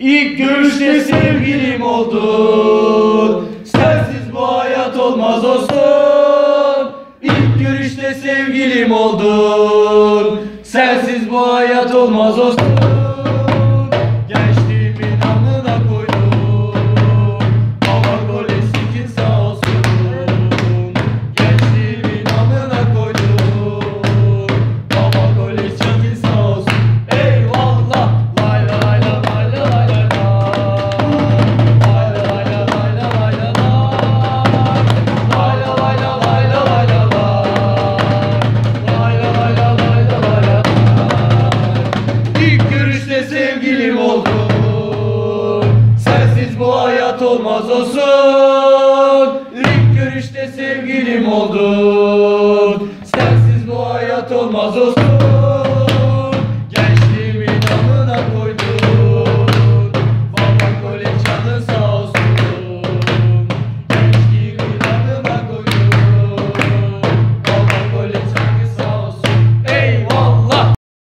İlk görüşte sevgilim oldun. Sensiz bu hayat olmaz dostum. İlk görüşte sevgilim oldun. Sensiz bu hayat olmaz dostum. Gençliğimin olmaz olsun. İlk görüşte sevgilim oldun. Sensiz bu hayat olmaz olsun